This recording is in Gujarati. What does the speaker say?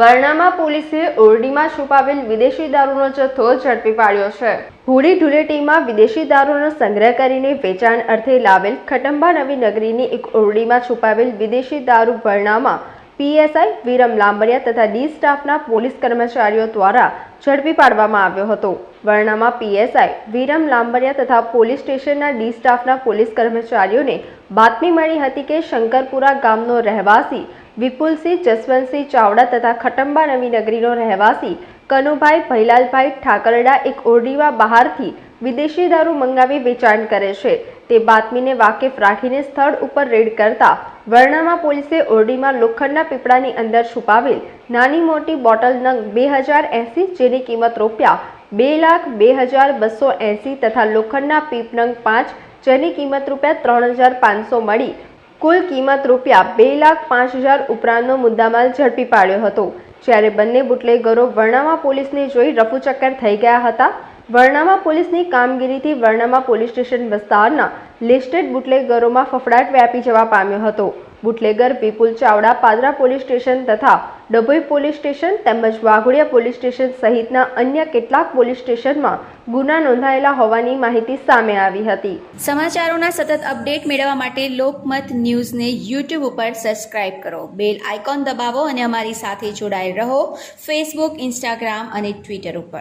વર્ણામાં પોલીસે ઓરડીમાં છુપાવેલ વિદેશી દારૂનો જથ્થો ઝડપી પાડ્યો છે. હોળી ધૂળેટીમાં વિદેશી દારૂનો સંગ્રહ કરીને વેચાણ અર્થે લાવેલ ખટંબા નવી નગરીની એક ઓરડીમાં છુપાવેલ વિદેશી દારૂ વર્ણામાં પીએસઆઈ વિરમ લાંબરિયા તથા ડી સ્ટાફના પોલીસ કર્મચારીઓ દ્વારા ઝડપી પાડવામાં આવ્યો હતો. વર્ણામાં પીએસઆઈ વિરમ લાંબરિયા તથા પોલીસ સ્ટેશનના ડી સ્ટાફના પોલીસ કર્મચારીઓને બાતમી મળી હતી કે શંકરપુરા ગામનો રહેવાસી વિપુલસિંહ, જસવંતસિંહ ચાવડા તથા ખટંબા નવી નગરીનો રહેવાસી, કનુભાઈ ભૈલાલભાઈ ઠાકરડા એક ઓરડીમાં બહારથી વિદેશી દારૂ મંગાવી વેચાણ કરે છે. તે બાતમીને વાકેફ રાખીને સ્થળ ઉપર રેડ કરતા વર્ણામાં પોલીસે ઓરડીમાં લોખંડના પીપળાની અંદર છુપાવેલ નાની મોટી બોટલ નંગ બે હજાર એંસી જેની કિંમત રૂપિયા બે લાખ બે હજાર બસો એંસી તથા લોખંડના પીપ નંગ પાંચ જેની કિંમત રૂપિયા ત્રણ હજાર પાંચસો મળી કુલ કિંમત રૂપિયા બે લાખ પાંચ હજાર ઉપરાંતનો મુદ્દામાલ ઝડપી પાડ્યો હતો. જ્યારે બંને બુટલેગરો વર્ણામાં પોલીસને જોઈ રફુચક્કર થઈ ગયા હતા વર્ણામાં પોલીસની કામગીરીથી વર્ણામાં પોલીસ સ્ટેશન વિસ્તારના લિસ્ટેડ બુટલેગરોમાં ફફડાટ વ્યાપી જવા પામ્યો હતો. Bootlegger Vipul Chavda Padra police station તથા ડભોઈ પોલીસ સ્ટેશન તેમજ વાઘોડિયા પોલીસ સ્ટેશન સહિતના અન્ય કેટલાક પોલીસ સ્ટેશનમાં ગુના નોંધાયેલા હોવાની માહિતી સામે આવી હતી. સમાચારોના સતત અપડેટ મેળવવા માટે લોકમત ન્યૂઝને યુટ્યુબ ઉપર સબસ્ક્રાઇબ કરો. બેલ આઇકોન દબાવો અને અમારી સાથે જોડાયેલ રહો ફેસબુક, ઇન્સ્ટાગ્રામ અને ટ્વિટર ઉપર.